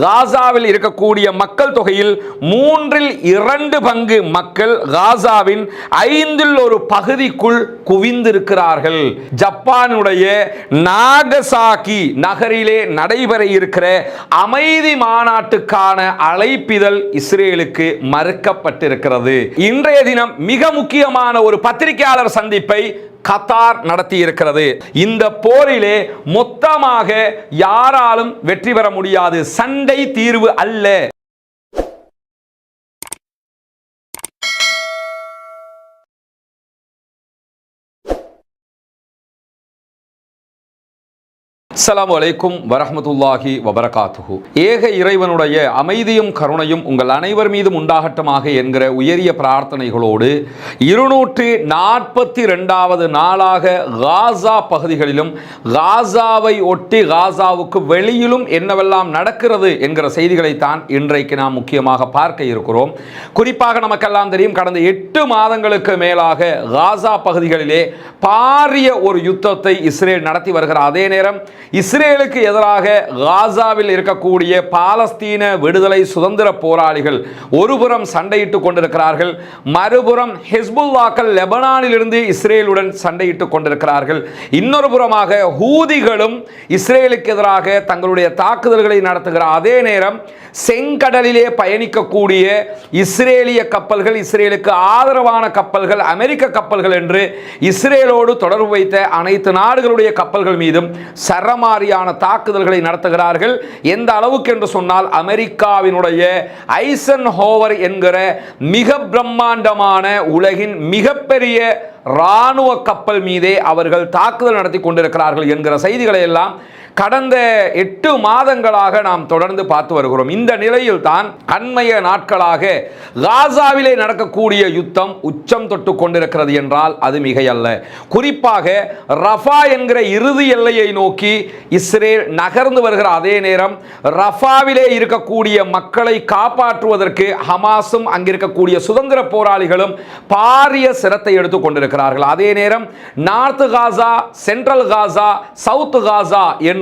காசாவில் இருக்கக்கூடிய மக்கள் தொகையில் மூன்றில் இரண்டு பங்கு மக்கள் காசாவின் ஐந்தில் ஒரு பகுதிக்குள் குவிந்திருக்கிறார்கள். ஜப்பானுடைய நாகசாகி நகரிலே நடைபெற இருக்கிற அமைதி மாநாட்டுக்கான அழைப்பிதழ் இஸ்ரேலுக்கு மறுக்கப்பட்டிருக்கிறது. இன்றைய தினம் மிக முக்கியமான ஒரு பத்திரிகையாளர் சந்திப்பை கத்தார் நடத்தி இருக்கிறது இந்த போரிலே மொத்தமாக யாராலும் வெற்றி பெற முடியாது. சண்டை தீர்வு அல்ல. அஸ்லாம் வலைக்கும் வரமத்துல்லாஹி வபரகாத்துஹு. ஏக இறைவனுடைய அமைதியும் கருணையும் உங்கள் அனைவர் மீதும் உண்டாகட்டமாக என்கிற உயரிய பிரார்த்தனைகளோடு இருநூற்றி நாற்பத்தி ரெண்டாவது நாளாக காசா பகுதிகளிலும் காசாவை ஒட்டி காசாவுக்கு வெளியிலும் என்னவெல்லாம் நடக்கிறது என்கிற செய்திகளைத்தான் இன்றைக்கு நாம் முக்கியமாக பார்க்க இருக்கிறோம். குறிப்பாக நமக்கெல்லாம் தெரியும் கடந்த எட்டு மாதங்களுக்கு மேலாக காசா பகுதிகளிலே பாரிய ஒரு யுத்தத்தை இஸ்ரேல் நடத்தி வருகிற அதே நேரம் இஸ்ரேலுக்கு எதிராக காசாவில் இருக்கக்கூடிய பாலஸ்தீன விடுதலை சுதந்திர போராளிகள் ஒருபுறம் சண்டையிட்டுக் கொண்டிருக்கிறார்கள். மறுபுறம் ஹிஸ்புல்லாக்கள் லெபனானிலிருந்து இஸ்ரேலுடன் சண்டையிட்டுக் கொண்டிருக்கிறார்கள். இன்னொரு புறமாக ஹூதிகளும் இஸ்ரேலுக்கு எதிராக தங்களுடைய தாக்குதல்களை நடத்துகிற அதே நேரம் செங்கடலிலே பயணிக்கக்கூடிய இஸ்ரேலிய கப்பல்கள் இஸ்ரேலுக்கு ஆதரவான கப்பல்கள் அமெரிக்க கப்பல்கள் என்று இஸ்ரேலோடு தொடர்பு வைத்த அனைத்து நாடுகளுடைய கப்பல்கள் மீதும் சரமாரியான தாக்குதல்களை நடத்துகிறார்கள். எந்த அளவுக்கு என்று சொன்னால் அமெரிக்காவினுடைய ஐசன் ஹோவர் என்கிற மிக பிரம்மாண்டமான உலகின் மிகப்பெரிய இராணுவ கப்பல் மீதே அவர்கள் தாக்குதல் நடத்தி கொண்டிருக்கிறார்கள் என்கிற செய்திகளை எல்லாம் கடந்த எட்டு மாதங்களாக நாம் தொடர்ந்து பார்த்து வருகிறோம். இந்த நிலையில் தான் அண்மைய நாட்களாக காசாவிலே நடக்கக்கூடிய யுத்தம் உச்சம் தொட்டு கொண்டிருக்கிறது என்றால் அது மிகையல்ல. குறிப்பாக ரஃபா என்கிற இறுதி எல்லையை நோக்கி இஸ்ரேல் நகர்ந்து வருகிற அதே நேரம் ரஃபாவிலே இருக்கக்கூடிய மக்களை காப்பாற்றுவதற்கு ஹமாஸும் அங்கிருக்கக்கூடிய சுதந்திர போராளிகளும் பாரிய சிரத்தை எடுத்துக் கொண்டிருக்கிறார்கள். அதே நேரம் north Gaza central Gaza south Gaza என்று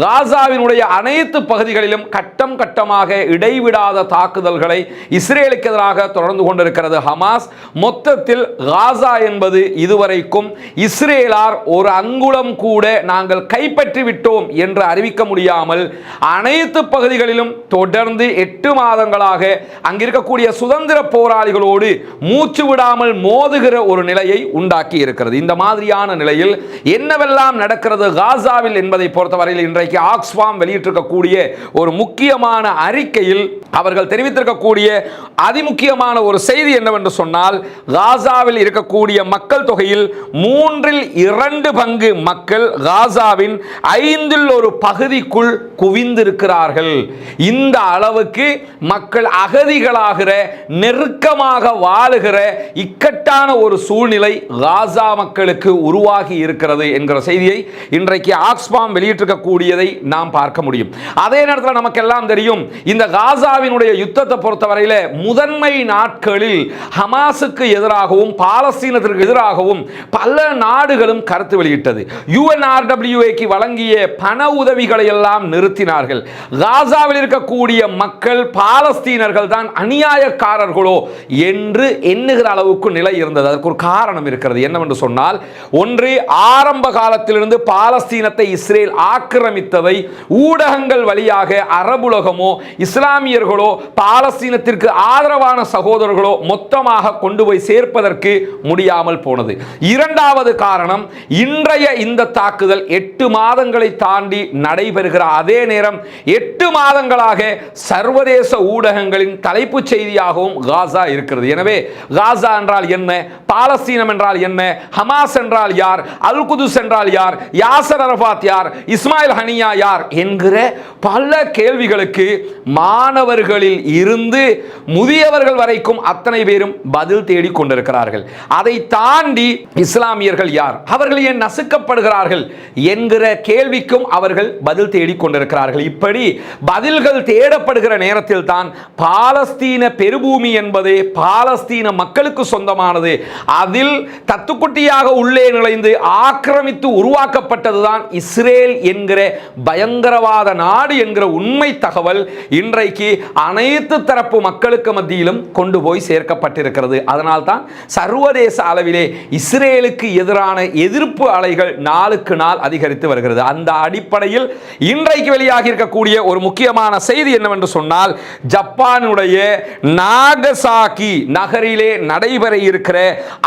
காசாவினுடைய அனைத்து பகுதிகளிலும் கட்டம் கட்டமாக இடைவிடாத தாக்குதல்களை இஸ்ரேலுக்கு எதிராக தொடர்ந்து கொண்டிருக்கிறது ஹமாஸ். மொத்தத்தில் காசா என்பது இதுவரைக்கும் இஸ்ரேலார் ஒரு அங்குளம் கூட நாங்கள் கைப்பற்றி விட்டோம் என்று அறிவிக்க முடியாமல் அனைத்து பகுதிகளிலும் தொடர்ந்து எட்டு மாதங்களாக அங்கிருக்கக்கூடிய சுதந்திர போராளிகளோடு மூச்சு விடாமல் மோதுகிற ஒரு நிலையை உண்டாக்கி இருக்கிறது இந்த மாதிரியான நிலையில் என்னவெல்லாம் நடக்கிறது காசாவில் என்பதை பொறுத்த பொறுத்தவரையில் இன்றைக்கு ஆக்ஸ்பாம் வெளியிட்டிருக்கக்கூடிய ஒரு முக்கியமான அறிக்கையில் அவர்கள் தெரிவித்திருக்கக்கூடிய அதிமுக்கியமான ஒரு செய்தி என்னவென்று சொன்னால் காசாவில் இருக்கக்கூடிய மக்கள் தொகையில் மூன்றில் இரண்டு பங்கு மக்கள் காசாவின் ஐந்தில் ஒரு பகுதிக்குள் குவிந்திருக்கிறார்கள். இந்த அளவுக்கு மக்கள் அகதிகளாகிற நெருக்கமாக வாழுகிற இக்கட்டான ஒரு சூழ்நிலை காசா மக்களுக்கு உருவாகி இருக்கிறது என்கிற செய்தியை இன்றைக்கு ஆக்ஸ்பாம் இருக்கக்கூடியதை நாம் பார்க்க முடியும். அதே நேரத்தில் நமக்கெல்லாம் தெரியும் இந்த காசாவினுடைய யுத்தத்தை பொறுத்தவரையில் முதன்மை நாட்களில் ஹமாஸுக்கு எதிராகவும் பாலஸ்தீனத்திற்கு எதிராகவும் பல நாடுகளும் கருத்து வெளியிட்டது. யுஎன்ஆர்டபிள்யூஏக்கு வழங்கிய பண உதவிகளை எல்லாம் நிறுத்தினார்கள். காசாவில் இருக்கக்கூடிய மக்கள் பாலஸ்தீனர்கள் தான் அநியாயக்காரர்களோ என்று எண்ணுகிற அளவுக்கு நிலை இருந்தது. அதற்கு ஒரு காரணம் இருக்கிறது. என்னவென்று சொன்னால் ஒன்று ஆரம்ப காலத்திலிருந்து பாலஸ்தீனத்தை இஸ்ரேல் ஆக்கிரமித்ததை ஊடகங்கள் வழியாக அரபுலகமோ இஸ்லாமியர்களோ பாலஸ்தீனத்திற்கு ஆதரவான சகோதரர்களோ மொத்தமாக கொண்டு போய் சேர்ப்பதற்கு முடியாமல் போனது. இரண்டாவது காரணம் இன்றைய இந்த தாக்குதல் எட்டு மாதங்களை தாண்டி நடைபெறுகிற அதே நேரம் எட்டு மாதங்களாக சர்வதேச ஊடகங்களின் தலைப்புச் செய்தியாகவும் காசா இருக்கிறது. எனவே காசா என்றால் என்ன? பாலஸ்தீனம் என்றால் என்ன? ஹமாஸ் என்றால் யார்? அல் குதுஸ் என்றால் யார்? யாசர் அரபாத் யார்? இஸ்மாயில் ஹனியா யார் என்கிற பல கேள்விகளுக்கு மாணவர்களில் இருந்து முதியவர்கள் வரைக்கும் அத்தனை பேரும் பதில் தேடிக் கொண்டிருக்கிறார்கள். அதை தாண்டி இஸ்லாமியர்கள் யார்? அவர்கள் ஏன் நசுக்கப்படுகிறார்கள் என்கிற கேள்விக்கும் அவர்கள் பதில் தேடிக் கொண்டிருக்கிறார்கள். இப்படி பதில்கள் தேடப்படுகிற நேரத்தில் தான் பாலஸ்தீன பெருபூமி என்பது பாலஸ்தீன மக்களுக்கு சொந்தமானது அதில் தத்துக்குட்டியாக உள்ளே நுழைந்து ஆக்கிரமித்து உருவாக்கப்பட்டதுதான் இஸ்ரேல் என்கிற பயங்கரவாத நாடு என்கிற உண்மை தகவல் இன்றைக்கு அனைத்து தரப்பு மக்களுக்கு மத்தியிலும் கொண்டு போய் சேர்க்கப்பட்டிருக்கிறது. அதனால்தான் சர்வதேச அளவிலே இஸ்ரேலுக்கு எதிரான எதிர்ப்பு அலைகள் நாளுக்கு நாள் அதிகரித்து வருகிறது. அந்த அடிப்படையில் இன்றைக்கு வெளியாகி இருக்கக்கூடிய ஒரு முக்கியமான செய்தி என்னவென்று சொன்னால் ஜப்பானுடைய நாகசாகி நகரிலே நடைபெற இருக்கிற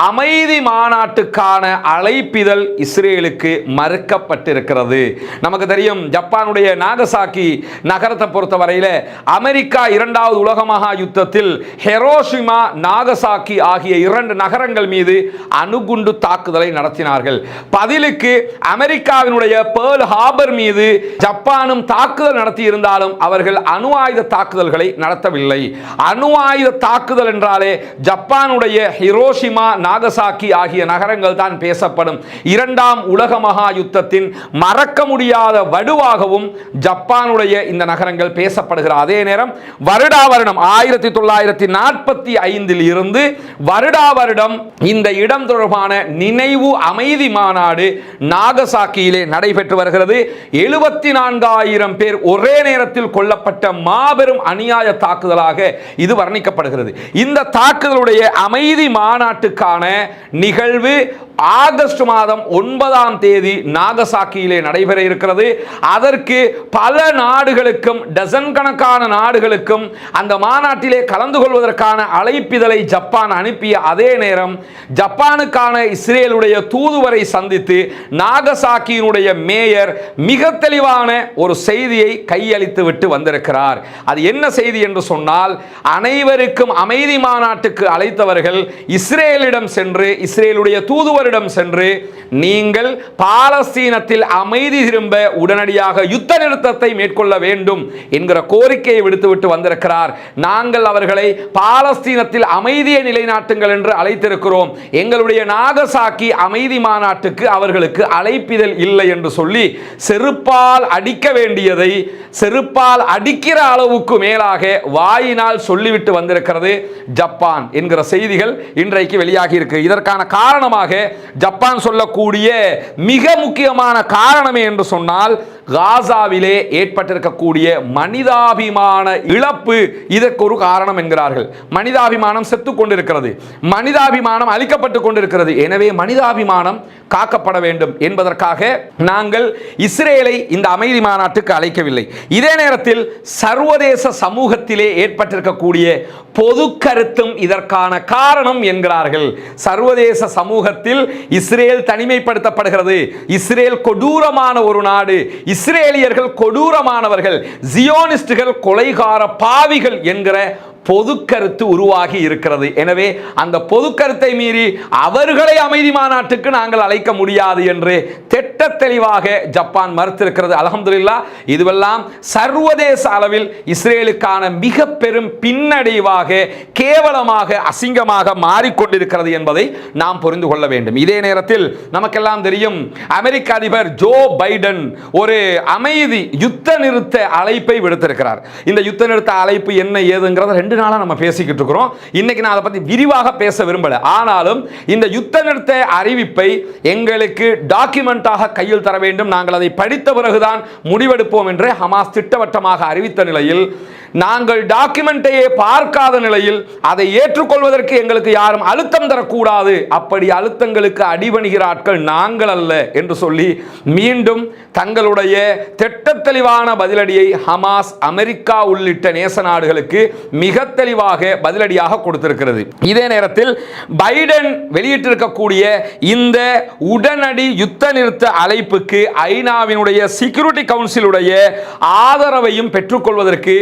அமைதி மாநாட்டுக்கான அழைப்பிதழ் இஸ்ரேலுக்கு மறுக்கப்பட்டிருக்கிறது. நமக்கு தெரியும் ஜப்பானுடைய நாகசாக்கி நகரத்தை பொறுத்த வரையில் அமெரிக்கா இரண்டாவது உலக மகா யுத்தத்தில் ஹெரோஷிமா நாகசாக்கி ஆகிய இரண்டு நகரங்கள் மீது அணுகுண்டு தாக்குதலை நடத்தினார்கள். பதிலுக்கு அமெரிக்காவினுடைய பேர்ல் ஹார்பர் மீது ஜப்பானும் தாக்குதல் நடத்தி இருந்தாலும் அவர்கள் அணு ஆயுத தாக்குதல்களை நடத்தவில்லை. அணு ஆயுத தாக்குதல் என்றாலே ஜப்பானுடைய ஹிரோஷிமா நாகசாக்கி ஆகிய நகரங்கள் தான் பேசப்படும். இரண்டாம் உலக மகா யுத்தத்தின் மறக்க முடியாத வடுவாகவும் ஜப்பானுடைய இந்த நகரங்கள் பேசப்படுகிற அதே நேரம் வருடா வருடம் ஆயிரத்தி தொள்ளாயிரத்தி நாற்பத்தி ஐந்தில் இருந்து வருடா வருடம் இந்த இடம் தொடர்பான நினைவு அமைதி மாநாடு நாகசாக்கியிலே நடைபெற்று வருகிறது. எழுபத்தி நான்காயிரம் பேர் ஒரே நேரத்தில் கொல்லப்பட்ட மாபெரும் அநியாய தாக்குதலாக இது வர்ணிக்கப்படுகிறது. இந்த தாக்குதலுடைய அமைதி மாநாட்டுக்கான நிகழ்வு ஆகஸ்ட் மாதம் ஒன்பதாம் தேதி நாகசாக்கியிலே நடைபெற இருக்கிறது. அதற்கு பல நாடுகளுக்கும் டசன் கணக்கான நாடுகளுக்கும் அந்த மாநாட்டிலே கலந்து கொள்வதற்கான அழைப்பிதழை ஜப்பான் அனுப்பிய அதே நேரம் ஜப்பானுக்கான இஸ்ரேலுடைய தூதுவரை சந்தித்து நாகசாக்கியினுடைய மேயர் மிக தெளிவான ஒரு செய்தியை கையளித்து விட்டு வந்திருக்கிறார். அது என்ன செய்தி என்று சொன்னால் அனைவருக்கும் அமைதி மாநாட்டுக்கு அழைத்தவர்கள் இஸ்ரேலிடம் சென்று இஸ்ரேலுடைய தூதுவரிடம் சென்று நீங்கள் பாலஸ்தீனத்தில் அமைதி திரும்ப உடனடியாக யுத்த நிறுத்தத்தை மேற்கொள்ள வேண்டும் என்கிற கோரிக்கையை விடுத்துவிட்டு வந்திருக்கிறார். நாங்கள் அவர்களை பாலஸ்தீனத்தில் அமைதியை நிலைநாட்டுங்கள் என்று அழைத்திருக்கிறோம். எங்களுடைய நாகசாக்கி அமைதி மாநாட்டுக்கு அவர்களுக்கு அழைப்பிதழ் இல்லை என்று சொல்லி செருப்பால் அடிக்க வேண்டியதை செருப்பால் அடிக்கிற அளவுக்கு மேலாக வாயினால் சொல்லிவிட்டு வந்திருக்கிறது ஜப்பான் என்கிற செய்திகள் இன்றைக்கு வெளியாகி இருக்கு. இதற்கான காரணமாக ஜப்பான் சொல்லக்கூடிய மிக முக்கியமான காரணமே என்று என்று சொன்னால் காசாவிலே ஏற்பட்டிருக்கக்கூடிய மனிதாபிமான இழப்பு இதற்கு ஒரு காரணம் என்கிறார்கள். மனிதாபிமானம் செத்து கொண்டிருக்கிறது. மனிதாபிமானம் அழிக்கப்பட்டு கொண்டிருக்கிறது. எனவே மனிதாபிமானம் காக்கப்பட வேண்டும் என்பதற்காக நாங்கள் இஸ்ரேலை இந்த அமைதி மாநாட்டுக்கு அழைக்கவில்லை. இதே நேரத்தில் சர்வதேச சமூகத்திலே ஏற்பட்டிருக்கக்கூடிய பொது கருத்தும் இதற்கான காரணம் என்கிறார்கள். சர்வதேச சமூகத்தில் இஸ்ரேல் தனிமைப்படுத்தப்படுகிறது. இஸ்ரேல் கொடூரமான ஒரு நாடு. இஸ்ரேலியர்கள் கொடூரமானவர்கள் ஜியோனிஸ்டுகள் கொலைகார பாவிகள் என்கிற பொது கருத்து உருவாகி இருக்கிறது. எனவே அந்த பொது கருத்தை மீறி அவர்களை அமைதி மாநாட்டுக்கு நாங்கள் அழைக்க முடியாது என்று திட்ட தெளிவாக ஜப்பான் மறுத்திருக்கிறது. அலமதுல்லா இதுவெல்லாம் சர்வதேச அளவில் இஸ்ரேலுக்கான மிக பெரும் பின்னடைவாக கேவலமாக அசிங்கமாக மாறிக்கொண்டிருக்கிறது என்பதை நாம் புரிந்து கொள்ள வேண்டும். இதே நேரத்தில் நமக்கெல்லாம் தெரியும் அமெரிக்க அதிபர் ஜோ பைடன் ஒரு அமைதி யுத்த நிறுத்த அழைப்பை விடுத்திருக்கிறார். இந்த யுத்த நிறுத்த அழைப்பு என்ன ஏதுங்கிறது ரெண்டு நாளாக நம்ம பேசிக்கிட்டு இருக்கிறோம். இன்னைக்கு நான் அதை பற்றி விரிவாக பேச விரும்பலை. ஆனாலும் இந்த யுத்த நிறுத்த அறிவிப்பை எங்களுக்கு டாக்குமெண்ட்டாக கையில் தர வேண்டும். நாங்கள் அதை படித்த பிறகுதான் முடிவெடுப்போம் என்று ஹமாஸ் திட்டவட்டமாக அறிவித்த நிலையில் நாங்கள் டாக்குமெண்ட்டையே பார்க்காத நிலையில் அதை ஏற்றுக்கொள்வதற்கு எங்களுக்கு யாரும் அழுத்தம் தரக்கூடாது. அப்படி அழுத்தங்களுக்கு அடிபணிகிற ஆட்கள் நாங்கள் அல்ல என்று சொல்லி மீண்டும் தங்களுடைய திட்டத்தெளிவான பதிலடியை ஹமாஸ் அமெரிக்கா உள்ளிட்ட நேச நாடுகளுக்கு மிக தெளிவாக பதிலடியாக கொடுத்திருக்கிறது. இதே நேரத்தில் பைடன் வெளியிட்டிருக்கக்கூடிய இந்த உடனடி யுத்த நிறுத்த அழைப்புக்கு ஐநாவினுடைய செக்யூரிட்டி கவுன்சிலுடைய ஆதரவையும் பெற்றுக்கொள்வதற்கு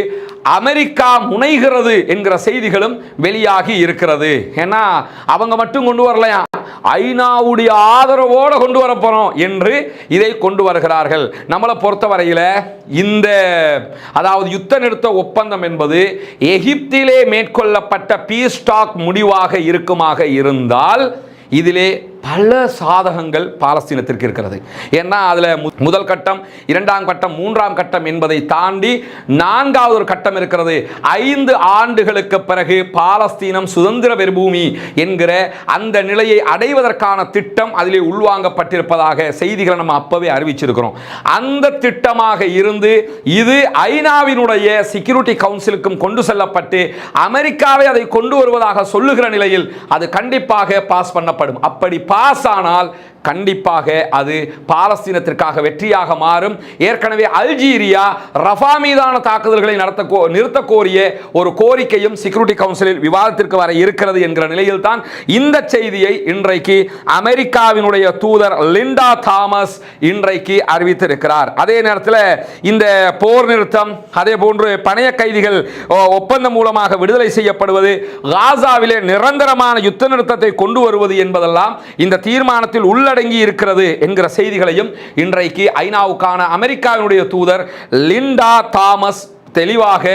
அமெரிக்கா முனைகிறது என்கிற செய்திகளும் வெளியாகி இருக்கிறது. ஏன்னா அவங்க மட்டும் கொண்டு வரலையா? ஐநாவுடைய ஆதரவோடு கொண்டு வரப்போகிறோம் என்று இதை கொண்டு வருகிறார்கள். நம்மளை பொறுத்தவரையில் இந்த அதாவது யுத்த நிறுத்த ஒப்பந்தம் என்பது எகிப்திலே மேற்கொள்ளப்பட்ட பீஸ் டாக் முடிவாக இருக்குமாக இருந்தால் இதிலே பல சாதகங்கள் பாலஸ்தீனத்திற்கு இருக்கிறது. ஏன்னா அதில் முதல் கட்டம் இரண்டாம் கட்டம் மூன்றாம் கட்டம் என்பதை தாண்டி நான்காவது ஒரு கட்டம் இருக்கிறது. ஐந்து ஆண்டுகளுக்கு பிறகு பாலஸ்தீனம் சுதந்திர பெருபூமி என்கிற அந்த நிலையை அடைவதற்கான திட்டம் அதிலே உள்வாங்கப்பட்டிருப்பதாக செய்திகளை நம்ம அப்பவே அறிவிச்சிருக்கிறோம். அந்த திட்டமாக இருந்து இது ஐநாவினுடைய செக்யூரிட்டி கவுன்சிலுக்கும் கொண்டு செல்லப்பட்டு அமெரிக்காவை அதை கொண்டு வருவதாக சொல்லுகிற நிலையில் அது கண்டிப்பாக பாஸ் பண்ணப்படும். அப்படி பாஸ் ஆனால் கண்டிப்பாக அது பாலஸ்தீனத்திற்காக வெற்றியாக மாறும். ஏற்கனவே அல்ஜீரியா ரஃபா மீதான தாக்குதல்களை நடத்த கோ நிறுத்த கோரிய ஒரு கோரிக்கையும் செக்யூரிட்டி கவுன்சிலில் விவாதத்திற்கு வர இருக்கிறது என்கிற நிலையில் தான் இந்த செய்தியை இன்றைக்கு அமெரிக்காவினுடைய தூதர் லிண்டா தாமஸ் இன்றைக்கு அறிவித்திருக்கிறார். அதே நேரத்தில் இந்த போர் நிறுத்தம் அதே போன்று பணைய கைதிகள் ஓ, ஒப்பந்தம் மூலமாக விடுதலை செய்யப்படுவது காசாவிலே நிரந்தரமான யுத்த நிறுத்தத்தை கொண்டு வருவது என்பதெல்லாம் இந்த தீர்மானத்தில் உள்ள உள்ளடங்கி இருக்கிறது என்கிற செய்திகளையும் இன்றைக்கு ஐநாவுக்கான அமெரிக்காவினுடைய தூதர் லிண்டா தாமஸ் தெளிவாக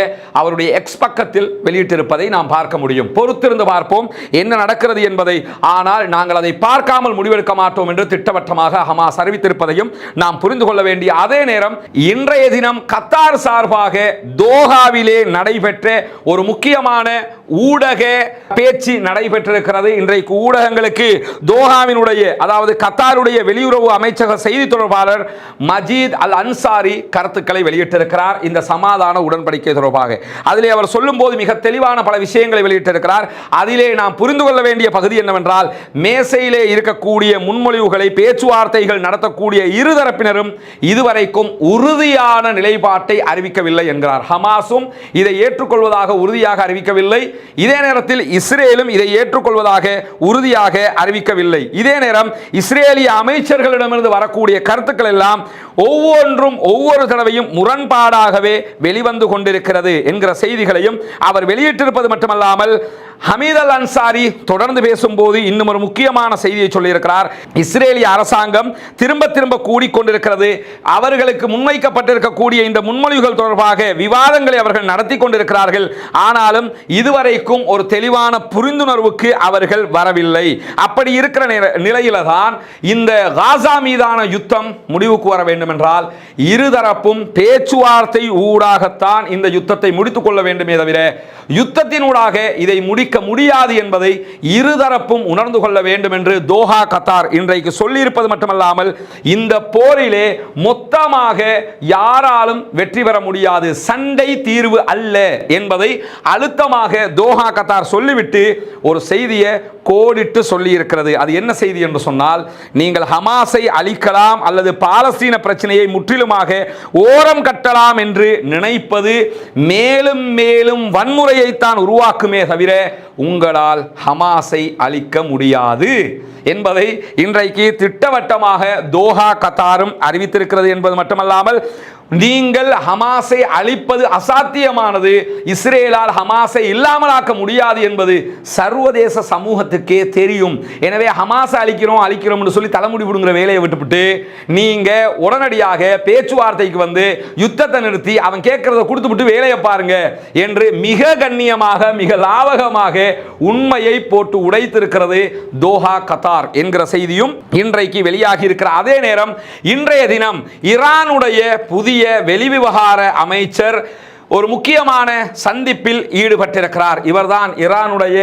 அவருடைய எக்ஸ் பக்கத்தில் வெளியிட்டிருப்பதை நாம் பார்க்க முடியும். பொறுத்திருந்து பார்ப்போம் என்ன நடக்கிறது என்பதை. ஆனால் நாங்கள் அதை பார்க்காமல் முடிவெடுக்க மாட்டோம் என்று திட்டவட்டமாக ஹமாஸ் அறிவித்திருப்பதையும் நாம் புரிந்து கொள்ள வேண்டிய அதே நேரம் இன்றைய தினம் கத்தார் சார்பாக தோஹாவிலே நடைபெற்ற ஒரு முக்கியமான ஊடக பேச்சு நடைபெற்றிருக்கிறது. இன்றைக்கு ஊடகங்களுக்கு தோஹாவினுடைய அதாவது கத்தாருடைய வெளியுறவு அமைச்சக செய்தி தொடர்பாளர் மஜீத் அல் அன்சாரி கருத்துக்களை வெளியிட்டிருக்கிறார். இந்த சமாதான உடன்படிக்கை தொடர்பாக. அதிலே அவர் சொல்லும்போது மிக தெளிவான பல விஷயங்களை வெளியிட்டிருக்கிறார். அதிலே நாம் புரிந்து கொள்ள வேண்டிய பகுதி என்னவென்றால் மேசையிலே இருக்கக்கூடிய முன்மொழிவுகளை பேச்சுவார்த்தைகள் நடத்தக்கூடிய இருதரப்பினரும் இதுவரைக்கும் உறுதியான நிலைப்பாட்டை அறிவிக்கவில்லை என்கிறார். ஹமாஸும் இதை ஏற்றுக்கொள்வதாக உறுதியாக அறிவிக்கவில்லை. இதே நேரத்தில் இஸ்ரேலும் இதை ஏற்றுக்கொள்வதாக உறுதியாக அறிவிக்கவில்லை. இதே நேரம் இஸ்ரேலிய அமைச்சர்களிடமிருந்து வரக்கூடிய கருத்துக்கள் எல்லாம் ஒவ்வொன்றும் ஒவ்வொரு தடவையும் முரண்பாடாகவே வெளிவந்த கொண்டிருக்கிறது என்கிற செய்திகளையும் அவர் வெளியிட்டிருப்பது மட்டுமல்லாமல் ஹமீத் அல் அன்சாரி தொடர்ந்து பேசும்போது இன்னும் ஒரு முக்கியமான செய்தியை சொல்லியிருக்கிறார். இஸ்ரேலிய அரசாங்கம் திரும்ப திரும்ப கூடிக்கொண்டிருக்கிறது. அவர்களுக்கு முன்வைக்கப்பட்டிருக்கக்கூடிய இந்த முன்மொழிவுகள் தொடர்பாக விவாதங்களை அவர்கள் நடத்தி கொண்டிருக்கிறார்கள். ஆனாலும் இதுவரைக்கும் ஒரு தெளிவான புரிந்துணர்வுக்கு அவர்கள் வரவில்லை. அப்படி இருக்கிற நிலையில தான் இந்த காசா மீதான யுத்தம் முடிவுக்கு வர வேண்டும் என்றால் இருதரப்பும் பேச்சுவார்த்தை ஊடாகத்தான் இந்த யுத்தத்தை முடித்துக் கொள்ள வேண்டுமே தவிர யுத்தத்தினூடாக இதை முடிக்க முடியாது என்பதை இருதரப்பும் உணர்ந்து கொள்ள வேண்டும் என்று தோஹா கத்தார் இன்றைக்கு சொல்லியிருப்பது மட்டுமல்லாமல் இந்த போரிலே மொத்தமாக யாராலும் வெற்றி பெற முடியாது சண்டை தீர்வு அல்ல என்பதை அழுத்தமாக தோஹா கத்தார் சொல்லிவிட்டு ஒரு செய்தியை கோடிட்டு சொல்லி இருக்கிறது அது என்ன செய்தி என்று சொன்னால் நீங்கள் ஹமாஸை அழிக்கலாம் அல்லது பாலஸ்தீன பிரச்சனையை முற்றிலுமாக ஓரம் கட்டலாம் என்று நினைப்பது மேலும் மேலும் வன்முறையைத்தான் உருவாக்குமே தவிர உங்களால் ஹமாஸை அழிக்க முடியாது என்பதை இன்றைக்கு திட்டவட்டமாக தோஹா கத்தாரும் அறிவித்திருக்கிறது என்பது மட்டுமல்லாமல் நீங்கள் ஹமாஸை அழிப்பது அசாத்தியமானது. இஸ்ரேலால் ஹமாஸை இல்லாமலாக்க முடியாது என்பது சர்வதேச சமூகத்துக்கே தெரியும். எனவே ஹமாஸை அழிக்கிறோம் அழிக்கிறோம்னு சொல்லி தலைமுடி விடுங்கிற வேலையை விட்டுவிட்டு நீங்க உடனடியாக பேச்சுவார்த்தைக்கு வந்து யுத்தத்தை நிறுத்தி அவன் கேட்கறத கொடுத்துவிட்டு வேலையை பாருங்க என்று மிக கண்ணியமாக மிக லாவகமாக உண்மையை போட்டு உடைத்திருக்கிறது தோஹா கத்தார் என்கிற செய்தியும் இன்றைக்கு வெளியாகி இருக்கிற அதே நேரம் இன்றைய தினம் ஈரானுடைய புதிய வெளிவிவகார அமைச்சர் ஒரு முக்கியமான சந்திப்பில் ஈடுபட்டிருக்கிறார். இவர்தான் ஈரானுடைய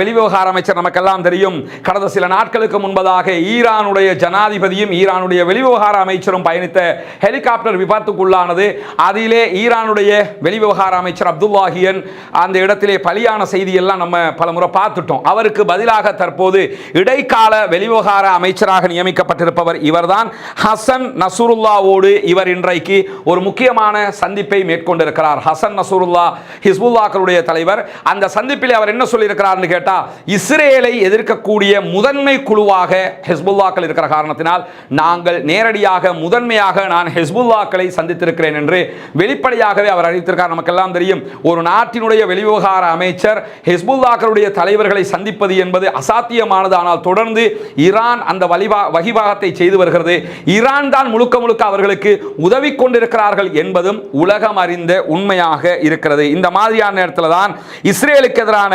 வெளிவிவகார அமைச்சர். நமக்கெல்லாம் தெரியும். கடந்த சில நாட்களுக்கு முன்பதாக ஈரானுடைய ஜனாதிபதியும் ஈரானுடைய வெளிவிவகார அமைச்சரும் பயணித்த ஹெலிகாப்டர் விபத்துக்குள்ளானது. அதிலே ஈரானுடைய வெளிவிவகார அமைச்சர் அப்துல்லாஹியன் அந்த இடத்திலே பலியான செய்தியெல்லாம் நம்ம பலமுறை பார்த்துட்டோம். அவருக்கு பதிலாக தற்போது இடைக்கால வெளிவிவகார அமைச்சராக நியமிக்கப்பட்டிருப்பவர் இவர்தான். ஹசன் நசூருல்லாவோடு இவர் இன்றைக்கு ஒரு முக்கியமான சந்திப்பை மேற்கொண்டிருக்கிறார். இருக்கிறார் ஹசன் நசூருல்லா ஹிஸ்புல்லாக்களுடைய தலைவர். அந்த சந்திப்பில் அவர் என்ன சொல்லியிருக்கிறார்னு கேட்டால் இஸ்ரேலை எதிர்க்கக்கூடிய முதன்மை குழுவாக ஹிஸ்புல்லாக்கள் இருக்கிற காரணத்தினால் நாங்கள் நேரடியாக முதன்மையாக நான் ஹிஸ்புல்லாக்களை சந்தித்திருக்கிறேன் என்று வெளிப்படையாகவே அவர் அறிவித்திருக்கார் நமக்கெல்லாம் தெரியும் ஒரு நாட்டினுடைய வெளிவிவகார அமைச்சர் ஹிஸ்புல்லாக்களுடைய தலைவர்களை சந்திப்பது என்பது அசாத்தியமானது. ஆனால் தொடர்ந்து ஈரான் அந்த வழிவா வகிபாகத்தை செய்து வருகிறது. ஈரான் தான் முழுக்க முழுக்க அவர்களுக்கு உதவி கொண்டிருக்கிறார்கள் என்பதும் உலகம் அறிந்த உண்மையாக இருக்கிறது. இந்த மாதிரியான நேரத்தில் தான் இஸ்ரேலுக்கு எதிரான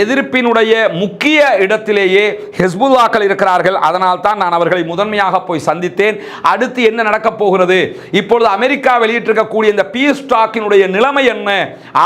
எதிர்ப்பினுடைய முக்கிய இடத்திலேயே ஹெஸ்புல்லாக்கள் இருக்கிறார்கள். அதனால் தான் நான் அவர்களை முதன்மையாக போய் சந்தித்தேன். அடுத்து என்ன நடக்கப் போகிறது? இப்பொழுது அமெரிக்கா வெளியிட்டிருக்கக்கூடிய இந்த பீஸ் டாக்கினுடைய நிலைமை என்ன?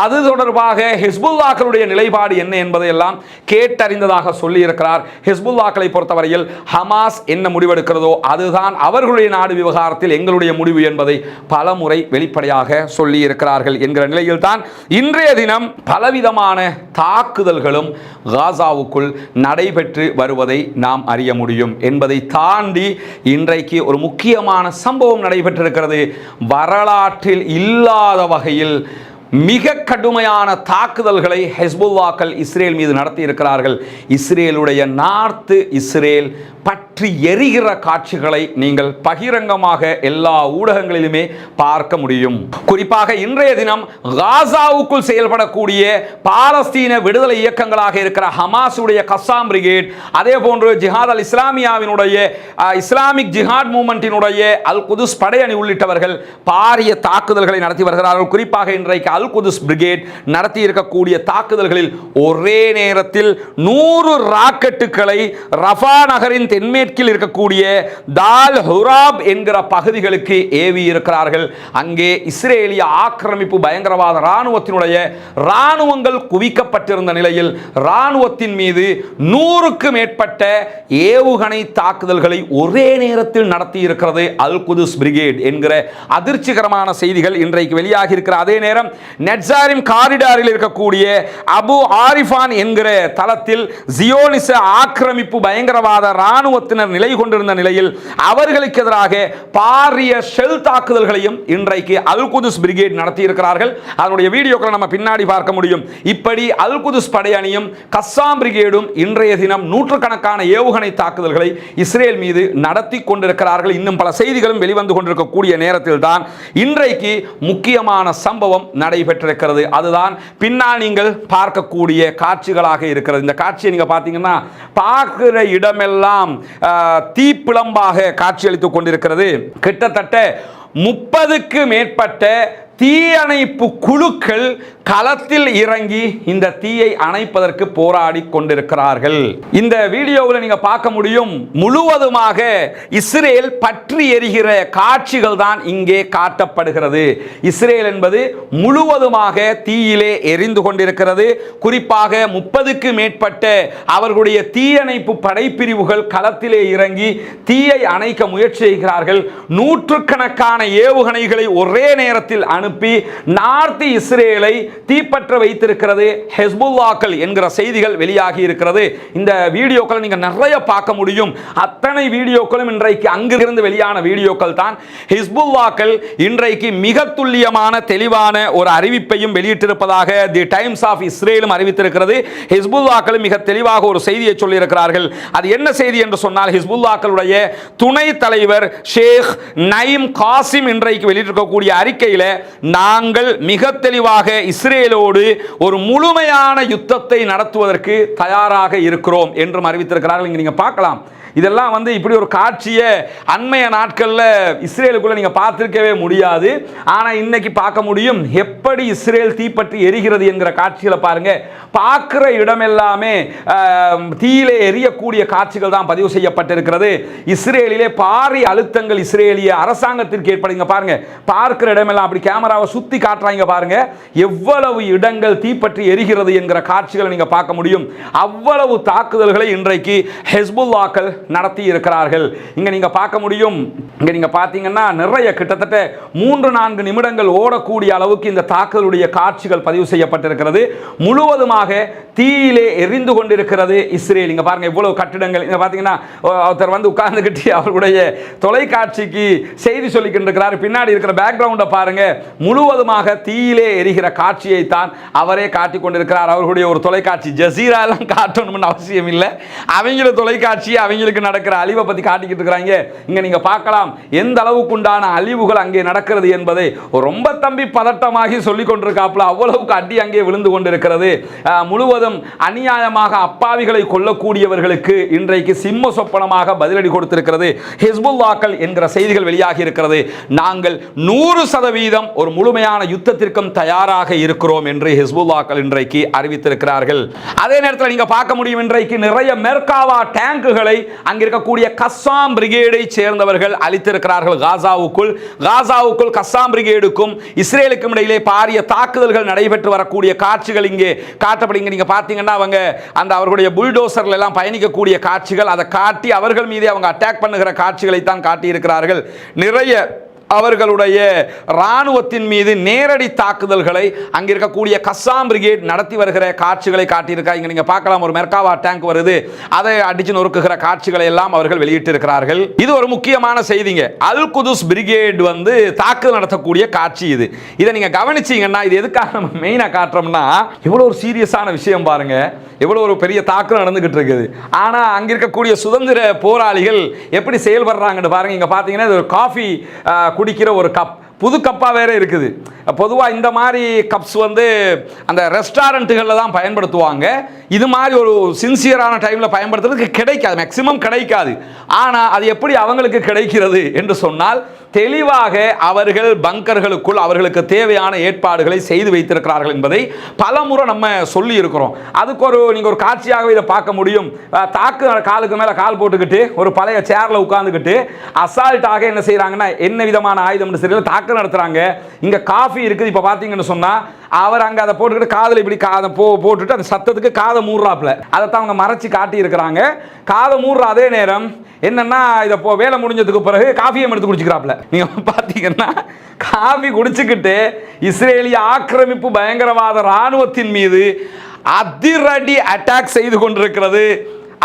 அது தொடர்பாக ஹிஸ்புல்லாக்களுடைய நிலைப்பாடு என்ன என்பதை எல்லாம் கேட்டறிந்ததாக சொல்லி இருக்கிறார் ஹிஸ்புல்லாக்களை பொறுத்தவரையில் ஹமாஸ் என்ன முடிவெடுக்கிறதோ அதுதான் அவர்களுடைய நாடு விவகாரத்தில் எங்களுடைய முடிவு என்பதை பல முறை வெளிப்படையாக சொல்லி இருக்கிறார்கள் என்கிற நிலையில் தான் இன்றைய தினம் பலவிதமான தாக்குதல்களும் காசாவுக்குள் நடைபெற்று வருவதை நாம் அறிய முடியும் என்பதை தாண்டி இன்றைக்கு ஒரு முக்கியமான சம்பவம் நடைபெற்றிருக்கிறது. வரலாற்றில் இல்லாத வகையில் மிக கடுமையான தாக்குதல்களை ஹெஸ்புல்லாக்கள் இஸ்ரேல் மீது நடத்தி இருக்கிறார்கள் இஸ்ரேலுடைய நார்த்து இஸ்ரேல் பற்றி எரிகிற காட்சிகளை நீங்கள் பகிரங்கமாக எல்லா ஊடகங்களிலுமே பார்க்க முடியும். குறிப்பாக இன்றைய தினம் காசாவுக்குள் செயல்படக்கூடிய பாலஸ்தீன விடுதலை இயக்கங்களாக இருக்கிற ஹமாஸுடைய கசாம் பிரிகேட் அதே போன்று ஜிஹாத் அல் இஸ்லாமியாவினுடைய இஸ்லாமிக் ஜிஹாத் மூமெண்ட்டினுடைய அல் குதுஸ் படையணி உள்ளிட்டவர்கள் பாரிய தாக்குதல்களை நடத்தி வருகிறார்கள். குறிப்பாக இன்றைக்கு அல் குதுஸ் பிரிகேட் நடத்தி இருக்கக்கூடிய தாக்குதல்களில் ஒரே நேரத்தில் நூறு ராக்கெட்டுகளை ரஃபா நகரின் தென்மேற்கில் இருக்கக்கூடிய தால் ஹுராப் என்கிற பகுதிகளுக்கு ஏவி இருக்கிறார்கள். அங்கே இஸ்ரேலிய ஆக்கிரமிப்பு பயங்கரவாத இராணுவத்தினுடைய இராணுவங்கள் குவிக்கப்பட்டிருந்த நிலையில் இராணுவத்தின் மீது நூறுக்கு மேற்பட்ட ஏவுகணை தாக்குதல்களை ஒரே நேரத்தில் நடத்தி இருக்கிறது அல் குதுஸ் பிரிகேட் என்கிற அதிர்ச்சிகரமான செய்திகள் இன்றைக்கு வெளியாகி இருக்கிற அதே நேரம் நெட்சாரிம் காரிடாரில் இருக்கக்கூடிய அபு ஆரிஃபான் என்கிற தளத்தில் ஜியோனிச ஆக்கிரமிப்பு பயங்கரவாத இராணுவத்தினர் நிலை கொண்டிருந்த நிலையில் அவர்களுக்கு எதிராக பாரிய ஷெல் தாக்குதல்களையும் இன்றைக்கு அல் குதுஸ் பிரிகேட் நடத்தியிருக்கிறார்கள். அதனுடைய வீடியோக்களை நம்ம பின்னாடி பார்க்க முடியும். இப்படி அல் குதுஸ் படையணியும் கஸ்ஸாம் பிரிகேடும் இன்றைய தினம் நூற்றுக்கணக்கான ஏவுகணை தாக்குதல்களை இஸ்ரேல் மீது நடத்தி கொண்டிருக்கிறார்கள். இன்னும் பல செய்திகளும் வெளிவந்து கொண்டிருக்கக்கூடிய நேரத்தில் தான் இன்றைக்கு முக்கியமான சம்பவம் நடை நடைபெற்றிருக்கிறது அதுதான் பின்னால் நீங்கள் பார்க்கக்கூடிய காட்சிகளாக இருக்கிறது. இந்த காட்சியை நீங்க பார்த்தீங்கன்னா பார்க்கிற இடமெல்லாம் தீப்பிளம்பாக தீப்பிழம்பாக காட்சியளித்துக் கொண்டிருக்கிறது. கிட்டத்தட்ட முப்பதுக்கு மேற்பட்ட தீயணைப்பு குழுக்கள் களத்தில் இறங்கி இந்த தீயை அணைப்பதற்கு போராடி கொண்டிருக்கிறார்கள். இந்த வீடியோவில் நீங்க பார்க்க முடியும் முழுவதுமாக இஸ்ரேல் பற்றி எரிகிற காட்சிகள் தான் இங்கே காட்டப்படுகிறது. இஸ்ரேல் என்பது முழுவதுமாக தீயிலே எரிந்து கொண்டிருக்கிறது. குறிப்பாக முப்பதுக்கு மேற்பட்ட அவர்களுடைய தீயணைப்பு படைப்பிரிவுகள் களத்திலே இறங்கி தீயை அணைக்க முயற்சி செய்கிறார்கள். நூற்றுக்கணக்கான ஏவுகணைகளை ஒரே நேரத்தில் அனுப்பி நார்த்து இஸ்ரேலை தீப்பற்ற வைத்திருக்கிறது ஹெஸ்புல்லாக்கள் என்கிற செய்திகள் வெளியாகி இருக்கிறது. இந்த வீடியோக்களை நீங்கள் நிறைய பார்க்க முடியும். அத்தனை வீடியோக்களும் இன்றைக்கு அங்கிருந்து வெளியான வீடியோக்கள் தான். ஹிஸ்புல்லாக்கள் இன்றைக்கு மிக துல்லியமான தெளிவான ஒரு அறிவிப்பையும் வெளியிட்டிருப்பதாக தி டைம்ஸ் ஆஃப் இஸ்ரேலும் அறிவித்திருக்கிறது. ஹிஸ்புல்லாக்களும் மிக தெளிவாக ஒரு செய்தியை சொல்லியிருக்கிறார்கள். அது என்ன செய்தி என்று சொன்னால் ஹிஸ்புல்லாக்களுடைய துணை தலைவர் ஷேக் நைம் காசிம் இன்றைக்கு வெளியிட்டிருக்கக்கூடிய அறிக்கையில் நாங்கள் மிக தெளிவாக இஸ்ரேலோடு ஒரு முழுமையான யுத்தத்தை நடத்துவதற்கு தயாராக இருக்கிறோம் என்றும் அறிவித்திருக்கிறார்கள். நீங்க பார்க்கலாம். இதெல்லாம் வந்து இப்படி ஒரு காட்சியை அண்மைய நாட்களில் இஸ்ரேலுக்குள்ளே நீங்கள் பார்த்துருக்கவே முடியாது. ஆனால் இன்னைக்கு பார்க்க முடியும் எப்படி இஸ்ரேல் தீப்பற்றி எரிகிறது என்கிற காட்சிகளை பாருங்கள் பார்க்குற இடம் எல்லாமே தீயிலே எரியக்கூடிய காட்சிகள் தான் பதிவு செய்யப்பட்டிருக்கிறது. இஸ்ரேலிலே பாரி அழுத்தங்கள் இஸ்ரேலிய அரசாங்கத்திற்கு ஏற்படுங்க பாருங்க. பார்க்கிற இடமெல்லாம் அப்படி கேமராவை சுத்தி காட்டுறாங்க பாருங்க. எவ்வளவு இடங்கள் தீப்பற்றி எரிகிறது என்கிற காட்சிகளை நீங்க பார்க்க முடியும். அவ்வளவு தாக்குதல்களை இன்றைக்கு ஹெஸ்புல்லாக்கள் நடத்தி இருக்கிறார்கள் இங்கே நீங்கள் பார்க்க முடியும். இங்கே நீங்கள் பார்த்தீங்கன்னா நிறைய கிட்டத்தட்ட மூன்று நான்கு நிமிடங்கள் ஓடக்கூடிய அளவுக்கு இந்த தாக்குதலுடைய காட்சிகள் பதிவு செய்யப்பட்டிருக்கிறது. முழுவதுமாக தீயிலே எரிந்து கொண்டிருக்கிறது இஸ்ரேல். இங்கே பாருங்கள் இவ்வளவு கட்டிடங்கள். இங்கே பார்த்தீங்கன்னா ஒருத்தர் வந்து உட்கார்ந்துக்கிட்டு அவருடைய தொலைக்காட்சிக்கு செய்தி சொல்லிக்கிட்டு இருக்கிறார் பின்னாடி இருக்கிற பேக்ரவுண்டை பாருங்க முழுவதுமாக தீயிலே எரிகிற காட்சியை தான் அவரே காட்டி கொண்டிருக்கிறார். அவர்களுடைய ஒரு தொலைக்காட்சி ஜசீரா எல்லாம் காட்டணும்னு அவசியம் இல்லை அவங்கள தொலைக்காட்சி அவங்களுக்கு நடக்கிற அழிவை பற்றி காட்டிக்கிட்டு இருக்கிறாங்க. இங்க நீங்க பார்க்கலாம். எந்த அளவுக்கு உண்டான அழிவுகள் அங்கே நடக்கிறது என்பதை ரொம்ப தம்பி பதட்டமாகி சொல்லிக் கொண்டிருக்காப்புல. அவ்வளவுக்கு அடி அங்கே விழுந்து கொண்டிருக்கிறது. முழுவதும் அநியாயமாக அப்பாவிகளை கொல்லக்கூடியவர்களுக்கு இன்றைக்கு சிம்ம சொப்பனமாக பதிலடி கொடுத்திருக்கிறது. ஹிஸ்புல்லாக்கள் என்கிற செய்திகள் வெளியாகி இருக்கிறது. நாங்கள் நூறு சதவீதம் ஒரு முழுமையான யுத்தத்திற்கும் தயாராக இருக்கிறோம் என்று ஹிஸ்புல்லாக்கள் இன்றைக்கு அறிவித்திருக்கிறார்கள். அதே நேரத்தில் நீங்க பார்க்க முடியும் இன்றைக்கு நிறைய மெர்காவா டேங்குகளை அங்க இருக்கக்கூடிய கஸ்ஸாம் பிரிகேடை சேர்ந்தவர்கள் அளித்திருக்கிறார்கள் காசாவுக்குள். காசாவுக்குள் கஸ்ஸாம் பிரிகேடுக்கும் இஸ்ரேலுக்கும் இடையிலே பாரிய தாக்குதல்கள் நடைபெற்று வரக்கூடிய காட்சிகள் இங்கே காட்டப்படுங்க நீங்க பார்த்தீங்கன்னா அவங்க அந்த அவர்களுடைய புல்டோசர்ல எல்லாம் பயணிக்கக்கூடிய காட்சிகள் அதை காட்டி அவர்கள் மீதே அவங்க அட்டாக் பண்ணுகிற காட்சிகளை தான் காட்டியிருக்கிறார்கள். நிறைய அவர்களுடைய இராணுவத்தின் மீது நேரடி தாக்குதல்களை அங்கே இருக்கக்கூடிய கஸ்ஸாம் பிரிகேட் நடத்தி வருகிற காட்சிகளை காட்டியிருக்காங்க. நீங்கள் நீங்க பார்க்கலாம் ஒரு மெர்காவா டேங்க் வருது. அதை அடிச்சு நொறுக்குகிற காட்சிகளை எல்லாம் அவர்கள் வெளியிட்டிருக்கிறார்கள். இது ஒரு முக்கியமான செய்திங்க. அல் குதுஸ் பிரிகேட் வந்து தாக்குதல் நடத்தக்கூடிய காட்சி இது. இதை நீங்க கவனிச்சீங்கன்னா இது எதுக்காக நம்ம மெயினாக காட்டுறோம்னா இவ்வளோ ஒரு சீரியஸான விஷயம் பாருங்க. எவ்வளோ ஒரு பெரிய தாக்குதல் நடந்துகிட்டு இருக்குது. ஆனால் அங்கே இருக்கக்கூடிய சுதந்திர போராளிகள் எப்படி செயல்படுறாங்கன்னு பாருங்க. இங்கே பார்த்தீங்கன்னா இது ஒரு காஃபி குடிக்கிற ஒரு கப் புது கப்பாக வேறு இருக்குது. பொதுவாக இந்த மாதிரி கப்ஸ் வந்து அந்த ரெஸ்டாரண்ட்டுகளில் தான் பயன்படுத்துவாங்க. இது மாதிரி ஒரு சின்சியரான டைமில் பயன்படுத்துறதுக்கு கிடைக்காது. மேக்சிமம் கிடைக்காது. ஆனால் அது எப்படி அவங்களுக்கு கிடைக்கிறது என்று சொன்னால் தெளிவாக அவர்கள் பங்கர்களுக்குள் அவர்களுக்கு தேவையான ஏற்பாடுகளை செய்து வைத்திருக்கிறார்கள் என்பதை பல முறை நம்ம சொல்லி இருக்கிறோம். அதுக்கு ஒரு நீங்கள் ஒரு காட்சியாகவே இதை பார்க்க முடியும். தாக்கு காலுக்கு மேலே கால் போட்டுக்கிட்டு ஒரு பழைய சேரில் உட்காந்துக்கிட்டு அசால்ட்டாக என்ன செய்கிறாங்கன்னா என்ன விதமான ஆயுதம்னு தெரியல தாக்கு நடத்துகிறாங்க இங்கே காஃபி இருக்குது இப்போ பார்த்தீங்கன்னு சொன்னால் அவர் அங்கே அதை போட்டுக்கிட்டு காதில் இப்படி காதை போ போட்டுட்டு அந்த சத்தத்துக்கு காதை மூடுறாப்புல. அதைத்தான் அவங்க மறைச்சு காட்டி இருக்கிறாங்க காதை மூடுற அதே நேரம் என்னன்னா இதை போ வேலை முடிஞ்சதுக்கு பிறகு காஃபியை எடுத்து குடிச்சிக்கிறாப்புல. நீங்க பார்த்தீங்கன்னா காஃபி குடிச்சுக்கிட்டு இஸ்ரேலிய ஆக்கிரமிப்பு பயங்கரவாத ராணுவத்தின் மீது அதிரடி அட்டாக் செய்து கொண்டிருக்கிறது.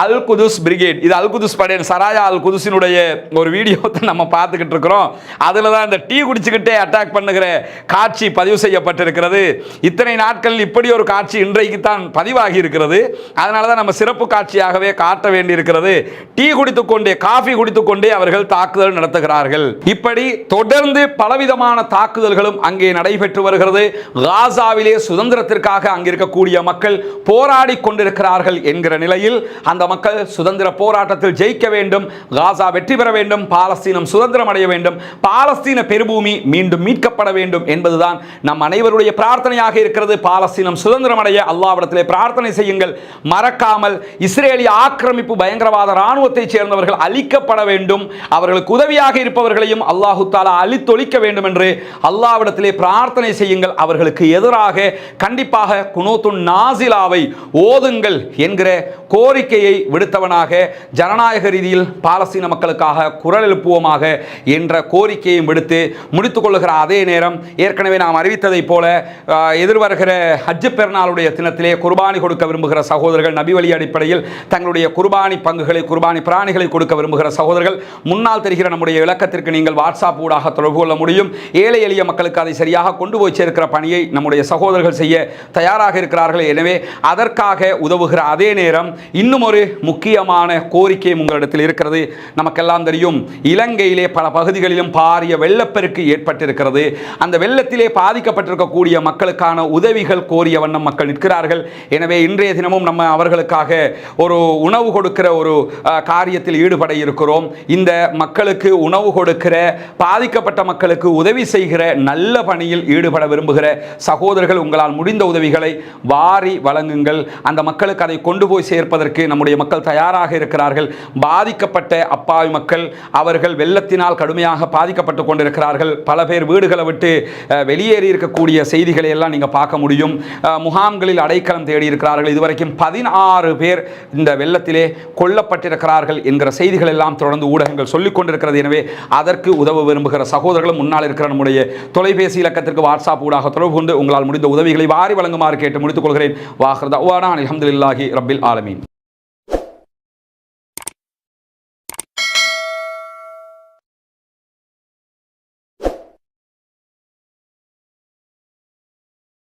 Al Quds brigade. இது அல் குதுஸ் படையன் சராயா அல் குதுசினுடைய ஒரு வீடியோத்தை நம்ம பார்த்துக்கிட்டு இருக்கிறோம். அதில் தான் இந்த டீ குடிச்சுக்கிட்டே அட்டாக் பண்ணுகிற காட்சி பதிவு செய்யப்பட்டிருக்கிறது. இத்தனை நாட்கள் இப்படி ஒரு காட்சி இன்றைக்கு தான் பதிவாகி இருக்கிறது. அதனால தான் நம்ம சிறப்பு காட்சியாகவே காட்ட வேண்டியிருக்கிறது. டீ குடித்துக்கொண்டே காஃபி குடித்துக்கொண்டே அவர்கள் தாக்குதல் நடத்துகிறார்கள். இப்படி தொடர்ந்து பலவிதமான தாக்குதல்களும் அங்கே நடைபெற்று வருகிறது. காசாவிலே சுதந்திரத்திற்காக அங்கிருக்கக்கூடிய மக்கள் போராடி கொண்டிருக்கிறார்கள் என்கிற நிலையில் அந்த மக்கள் சுதந்திர போராட்டத்தில் ஜெயிக்க வேண்டும் காசா வெற்றி பெற வேண்டும் பாலஸ்தீனம் சுதந்திரம் அடைய வேண்டும் பாலஸ்தீன பெருபூமி மீண்டும் மீட்கப்பட வேண்டும் என்பதுதான் நம் அனைவருடைய பிரார்த்தனையாக இருக்கிறது. பாலஸ்தீனம் சுதந்திரம் அடைய அல்லாவிடத்திலே பிரார்த்தனை செய்யுங்கள். மறக்காமல் இஸ்ரேலிய ஆக்கிரமிப்பு பயங்கரவாத இராணுவத்தைச் சேர்ந்தவர்கள் அழிக்கப்பட வேண்டும். அவர்களுக்கு உதவியாக இருப்பவர்களையும் அல்லாஹு தாலா அழித்தொழிக்க வேண்டும் என்று அல்லாவிடத்திலே பிரார்த்தனை செய்யுங்கள். அவர்களுக்கு எதிராக கண்டிப்பாக குனோத்துன் நாசிலாவை ஓதுங்கள் என்கிற கோரிக்கையை விடுத்தவனாக ஜனநாயக ரீதியில் பாலஸ்தீன மக்களுக்காக குரல் எழுப்புவோமாக என்ற கோரிக்கையும் விடுத்து முடித்துக் கொள்ளுகிற அதே நேரம் ஏற்கனவே நாம் அறிவித்ததைப் போல எதிர்வருகிற ஹஜ்ஜு பெருநாளுடைய தினத்திலே குர்பானி கொடுக்க விரும்புகிற சகோதரர்கள் நபி வழி அடிப்படையில் தங்களுடைய குர்பானி பங்குகளை குர்பானி பிராணிகளை கொடுக்க விரும்புகிற சகோதரர்கள் முன்னால் தெரிகிற நம்முடைய இலக்கத்திற்கு நீங்கள் வாட்ஸ்அப் ஊடாக தொடர்பு கொள்ள முடியும். ஏழை எளிய மக்களுக்கு அதை சரியாக கொண்டு போய் சேர்க்கிற பணியை நம்முடைய சகோதரர்கள் செய்ய தயாராக இருக்கிறார்கள். எனவே அதற்காக உதவுகிற அதே நேரம் இன்னும் ஒரு முக்கியமான கோரிக்கையும் உங்களிடத்தில் இருக்கிறது. நமக்கெல்லாம் தெரியும் இலங்கையிலே பல பகுதிகளிலும் பாரிய வெள்ளப்பெருக்கு ஏற்பட்டிருக்கிறது. அந்த வெள்ளத்திலே பாதிக்கப்பட்டிருக்கக்கூடிய மக்களுக்கான உதவிகள் கோரிய வண்ணம் மக்கள் நிற்கிறார்கள். எனவே இன்றைய தினமும் நம்ம அவர்களுக்காக ஒரு உணவு கொடுக்கிற ஒரு காரியத்தில் ஈடுபட இருக்கிறோம். இந்த மக்களுக்கு உணவு கொடுக்கிற பாதிக்கப்பட்ட மக்களுக்கு உதவி செய்கிற நல்ல பணியில் ஈடுபட விரும்புகிற சகோதரர்கள் உங்களால் முடிந்த உதவிகளை வாரி வழங்குங்கள். அந்த மக்களுக்கு அதை கொண்டு போய் சேர்ப்பதற்கு நம்முடைய நம்முடைய மக்கள் தயாராக இருக்கிறார்கள். பாதிக்கப்பட்ட அப்பாவி மக்கள் அவர்கள் வெள்ளத்தினால் கடுமையாக பாதிக்கப்பட்டு கொண்டிருக்கிறார்கள். பல பேர் வீடுகளை விட்டு வெளியேறி இருக்கக்கூடிய செய்திகளை எல்லாம் நீங்கள் பார்க்க முடியும். முகாம்களில் அடைக்கலம் தேடி இருக்கிறார்கள். இதுவரைக்கும் பதினாறு பேர் இந்த வெள்ளத்திலே கொல்லப்பட்டிருக்கிறார்கள் என்கிற செய்திகள் எல்லாம் தொடர்ந்து ஊடகங்கள் சொல்லிக் கொண்டிருக்கிறது. எனவே அதற்கு உதவ விரும்புகிற சகோதரர்களும் முன்னால் இருக்கிற நம்முடைய தொலைபேசி இலக்கத்திற்கு வாட்ஸ்அப் ஊடாக தொடர்பு கொண்டு உங்களால் முடிந்த உதவிகளை வாரி வழங்குமாறு கேட்டு முடித்துக் கொள்கிறேன். வாஹ்ரதா அலமதுல்லாஹி ரபில் ஆலமீன்.